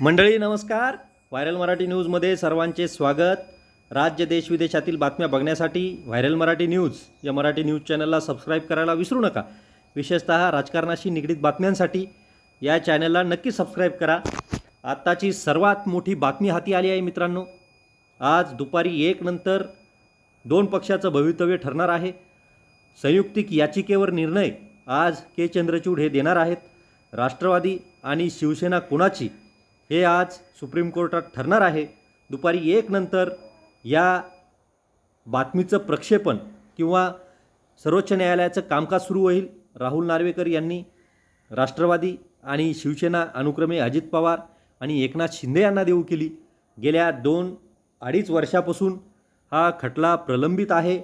मंडळी नमस्कार. व्हायरल मराठी न्यूजमध्ये सर्वांचे स्वागत. राज्य देश विदेशातील बातम्या बघण्यासाठी व्हायरल मराठी न्यूज या मराठी न्यूज चॅनलला सबस्क्राईब करायला विसरू नका. विशेषतः राजकारणाशी निगडीत बातम्यांसाठी या चॅनलला नक्की सबस्क्राईब करा. आत्ताची सर्वात मोठी बातमी हाती आली आहे मित्रांनो. आज दुपारी एक नंतर दोन पक्षाचं भवितव्य ठरणार आहे. संयुक्तिक याचिकेवर निर्णय आज के चंद्रचूड हे देणार आहेत. राष्ट्रवादी आणि शिवसेना कुणाची? हे आज सुप्रीम कोर्टात ठरणार आहे. दुपारी एक नंतर या बातमीचं प्रक्षेपण किंवा सर्वोच्च न्यायालयाचं कामकाज सुरू होईल. राहुल नार्वेकर यांनी राष्ट्रवादी आणि शिवसेना अनुक्रमे अजित पवार आणि एकनाथ शिंदे यांना देऊ केली. गेल्या दोन अडीच वर्षापासून हा खटला प्रलंबित आहे.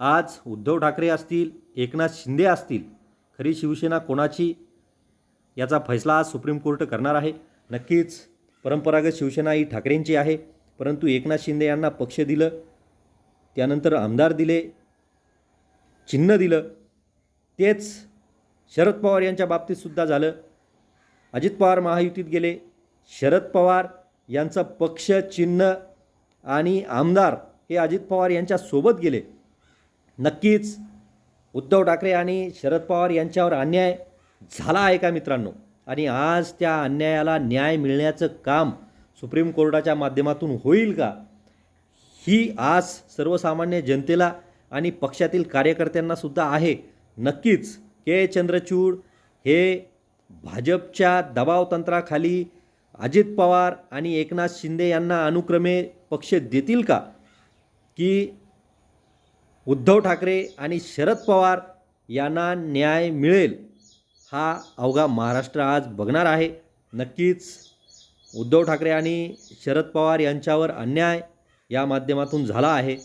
आज उद्धव ठाकरे असतील एकनाथ शिंदे असतील खरी शिवसेना कोणाची याचा फैसला आज सुप्रीम कोर्ट करणार आहे. नक्कीच परंपरागत शिवसेना ही ठाकरेंची आहे. परंतु एकनाथ शिंदे यांना पक्ष दिलं त्यानंतर आमदार दिले चिन्ह दिलं तेच शरद पवार यांच्या बाबतीतसुद्धा झालं. अजित पवार महायुतीत गेले. शरद पवार यांचं पक्ष चिन्ह आणि आमदार हे अजित पवार यांच्यासोबत गेले. नक्कीच उद्धव ठाकरे आणि शरद पवार यांच्यावर अन्याय झाला आहे का मित्रांनो? आणि आज त्या अन्यायाला न्याय मिळण्याचं काम सुप्रीम कोर्टाच्या माध्यमातून होईल का? ही आज सर्वसामान्य जनतेला आणि पक्षातील कार्यकर्त्यांनासुद्धा आहे. नक्कीच के. चंद्रचूड हे भाजपच्या दबावतंत्राखाली अजित पवार आणि एकनाथ शिंदे यांना अनुक्रमे पक्ष देतील का? की उद्धव ठाकरे आणि शरद पवार यांना न्याय मिळेल? हा अवघा महाराष्ट्र आज बघणार आहे. नक्कीच उद्धव ठाकरे आणि शरद पवार यांच्यावर अन्याय या माध्यमातून झाला आहे.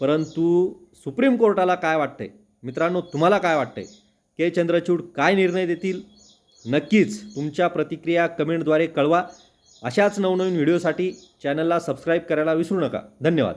परंतु सुप्रीम कोर्टाला काय वाटतंय? मित्रांनो तुम्हाला काय वाटतंय? के चंद्रचूड काय निर्णय देतील? नक्कीच तुमच्या प्रतिक्रिया कमेंटद्वारे कळवा. अशाच नवनवीन व्हिडिओसाठी चॅनलला सबस्क्राईब करायला विसरू नका. धन्यवाद.